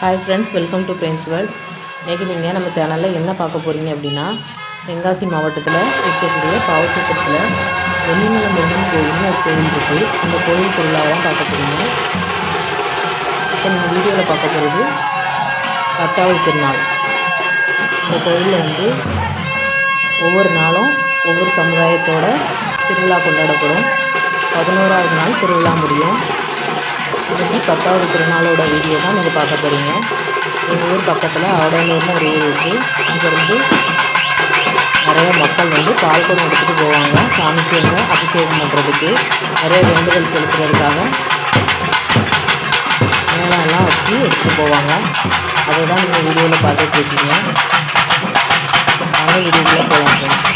Hi friends welcome to Prem's world இன்றைக்கி நீங்கள் நம்ம சேனலில் என்ன பார்க்க போகிறீங்க அப்படின்னா தென்காசி மாவட்டத்தில் இருக்கக்கூடிய பாவச்சத்திரத்தில் வெள்ளிமலை முருகன் கோயில்னு ஒரு கோயில் இருக்குது அந்த கோயில் திருவிழாவை தான் பார்க்க போகிறீங்க இப்போ நம்ம வீடியோவில் பார்க்க போகிறது பத்தாவது திருநாள். இந்த கோயிலில் வந்து ஒவ்வொரு நாளும் ஒவ்வொரு சமுதாயத்தோட திருவிழா கொண்டாடப்படும். பதினோராவது நாள் திருவிழா முடியும். இன்னைக்கு பத்தாவது திருநாளோட வீடியோ தான் நீங்கள் பார்க்க போகிறீங்க எங்கள் ஊர் பக்கத்தில் ஆடையனூர்னு ஒரு ஊர் இருக்குது அங்கேருந்து நிறைய மக்கள் வந்து பால் குடம் எடுத்துகிட்டு போவாங்க. சாமிக்கு வந்து அபிஷேகம் பண்ணுறதுக்கு நிறைய வேண்டுதல் செலுத்துறதுக்காக மேளம் வச்சு எடுத்துகிட்டு போவாங்க. அதை தான் நீங்கள் வீடியோவில் பார்த்துட்டு இருக்கீங்க. நாங்கள் வீடியோக்குள்ளே போகலாம் ஃப்ரெண்ட்ஸ்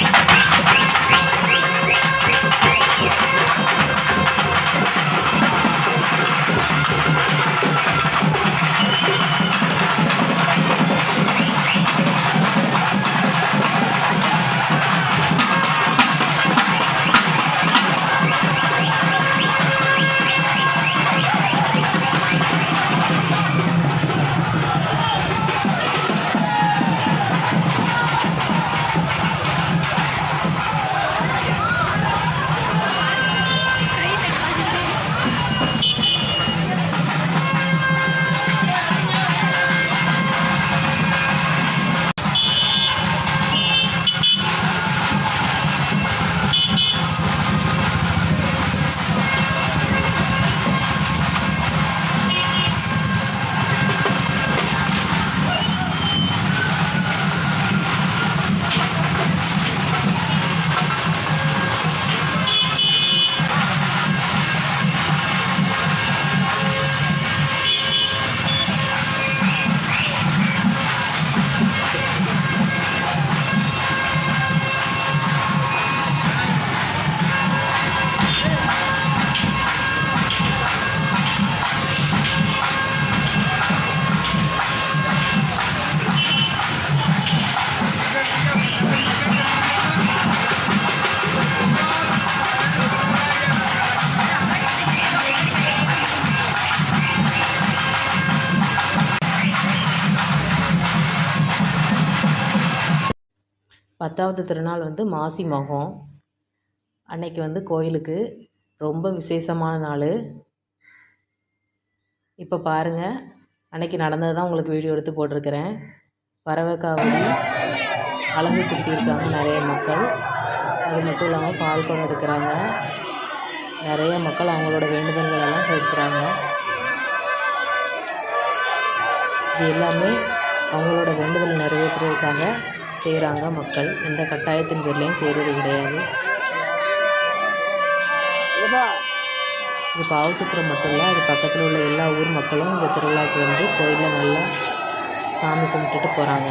பத்தாவது திருநாள் வந்து மாசி மகம். அன்னைக்கு வந்து கோயிலுக்கு. ரொம்ப விசேஷமான நாள். இப்போ பாருங்கள் அன்னைக்கு நடந்தது தான் உங்களுக்கு வீடியோ எடுத்து போட்டிருக்கிறேன். பறவைக்காவடி அழகு குத்தியிருக்காங்க நிறைய மக்கள். அது மட்டும் இல்லாமல் பால் குடம் எடுக்கிறாங்க. நிறைய மக்கள் அவங்களோட வேண்டுதல்கள் எல்லாம் செலுத்துகிறாங்க இது எல்லாமே அவங்களோட வேண்டுதல் நிறைவேற்றுறதுக்காக செய்கிறாங்க மக்கள் எந்த கட்டாயத்தின் பேர்லேயும் செய்கிறது கிடையாது. இது பாவசுத்திரம் மட்டும் இல்லை அது பக்கத்தில் உள்ள எல்லா ஊர் மக்களும் இந்த திருவிழாவுக்கு வந்து கோயிலில் நல்லா சாமி கும்பிட்டுட்டு போகிறாங்க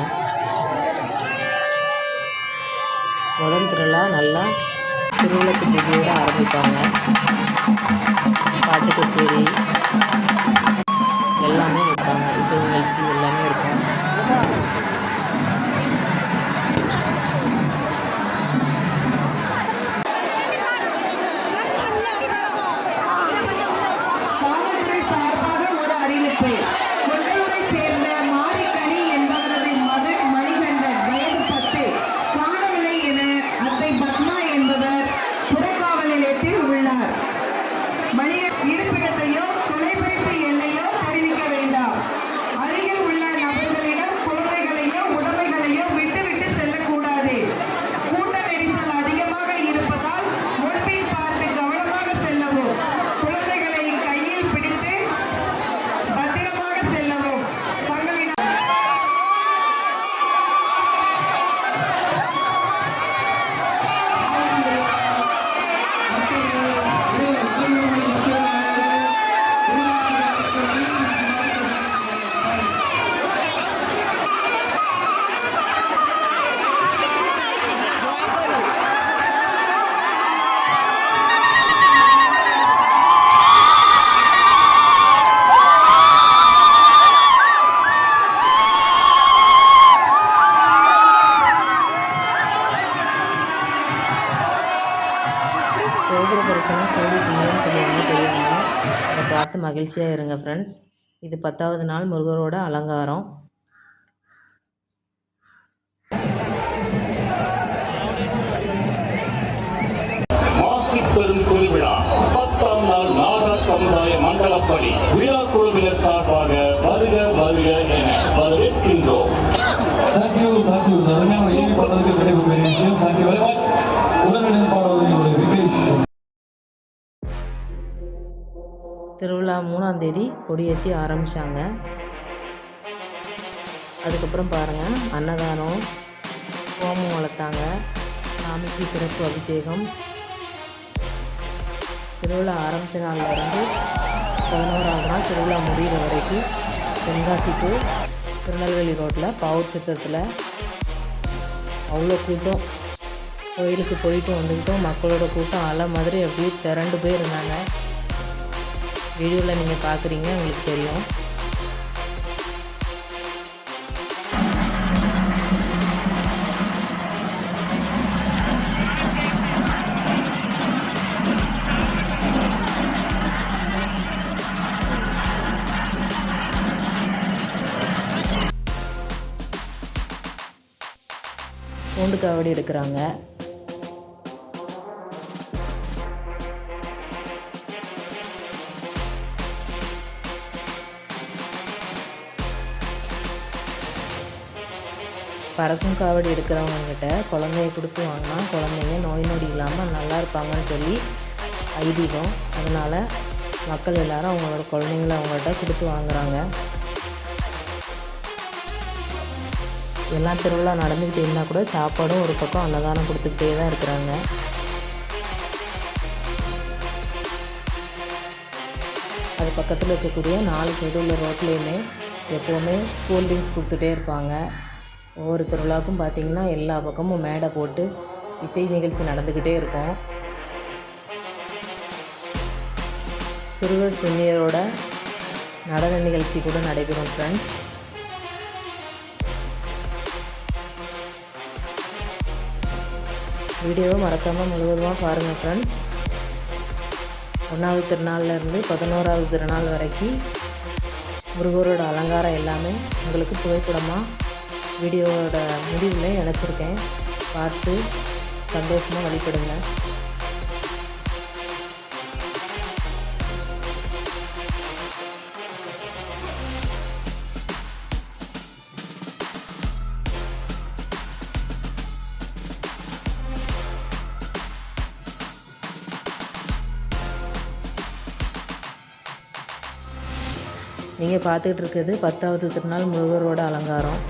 முதல் திருவிழா நல்லா திருவிளக்கு பூஜையோடு ஆரம்பிப்பாங்க. பாட்டு கச்சேரி மகிழ்ச்சியாக இருங்க ஃப்ரெண்ட்ஸ் இது பத்தாவது நாள் முருகரோட அலங்காரம். மாசிப் பெரும் திருவிழா. பத்தாம் நாள் நாகர் சமுதாய மண்டலப்படி விழா குழுவினர் சார்பாக வருக வருக என வரவேற்கின்றோம். திருவிழா மூணாம் தேதி கொடியேற்றி ஆரம்பித்தாங்க அதுக்கப்புறம் பாருங்கள் அன்னதானம் ஹோமம் வளர்த்தாங்க சாமிக்கு சிறப்பு அபிஷேகம். திருவிழா ஆரம்பித்த நாள்லேருந்து பதினோராவது நாள் திருவிழா முடிகிற வரைக்கும் தென்காசி திருநெல்வேலி ரோட்டில் பவுச்சத்திரத்தில் அவ்வளோ கூட்டம். கோயிலுக்கு போயிட்டு வந்துக்கிட்டோம் மக்களோட கூட்டம் அலை மாதிரி அப்படியே திரண்டு போய் இருந்தாங்க வீடியோவில் நீங்கள் பார்க்குறீங்க உங்களுக்கு தெரியும். பூண்டு காவடி எடுக்கிறாங்க. பறக்கும் காவடி எடுக்கிறவங்கக்கிட்ட குழந்தைய கொடுத்து வாங்கினா குழந்தைங்க நோய் நொடி இல்லாமல் நல்லா இருப்பாங்கன்னு சொல்லி ஐதீகம். அதனால் மக்கள் எல்லாரும் அவங்களோட குழந்தைங்கள அவங்கள்ட்ட கொடுத்து வாங்குறாங்க. எல்லாம் திருவிழா நடந்துக்கிட்டே இருந்தால் கூட சாப்பாடும் ஒரு பக்கம் அன்னதானம் கொடுத்துக்கிட்டே தான் இருக்கிறாங்க. அது பக்கத்தில் இருக்கக்கூடிய நாலு சைடு உள்ள ரோட்லேயுமே எப்போவுமே கூல்ட்ரிங்க்ஸ் கொடுத்துட்டே இருப்பாங்க. ஒவ்வொரு திருவிழாவுக்கும் பார்த்திங்கன்னா எல்லா பக்கமும் மேடை போட்டு இசை நிகழ்ச்சி நடந்துக்கிட்டே இருக்கும். சிறுவர் சின்னியரோட நடன நிகழ்ச்சி கூட நடைபெறும் ஃப்ரெண்ட்ஸ் வீடியோவை மறக்காமல் முழுவதுமாக பாருங்கள் ஃப்ரெண்ட்ஸ் ஒன்றாவது திருநாள்லேருந்து பதினோராவது திருநாள் வரைக்கும் முருகரோட அலங்காரம் எல்லாமே உங்களுக்கு புகைப்படமாக வீடியோவோட முடிவில் இணைச்சிருக்கேன் பார்த்து சந்தோஷமாக வழிபடுங்க. நீங்கள் பார்த்துக்கிட்டு இருக்கிறது பத்தாவது திருநாள் முருகரோட அலங்காரம்.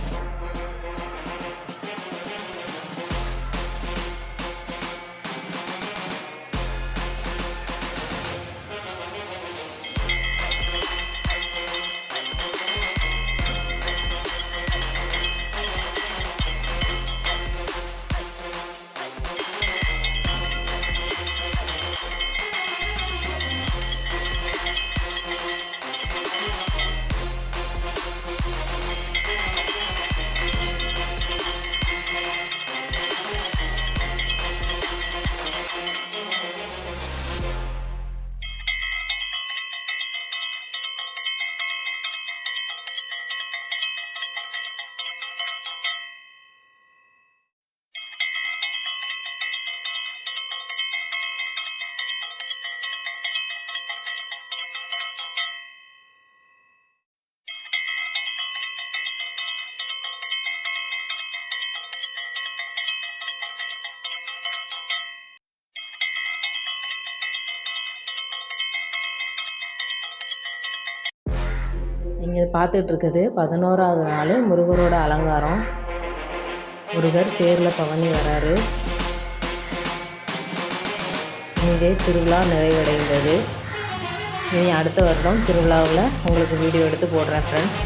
பார்த்துட்டு இருக்குது பதினோராவது நாள் முருகரோட அலங்காரம். முருகர் தேரில் பவனி வராரு. இங்கே திருவிழா நிறைவடைந்தது. இனி அடுத்த வருடம் திருவிழாவில் உங்களுக்கு வீடியோ எடுத்து போடுறேன் ஃப்ரெண்ட்ஸ்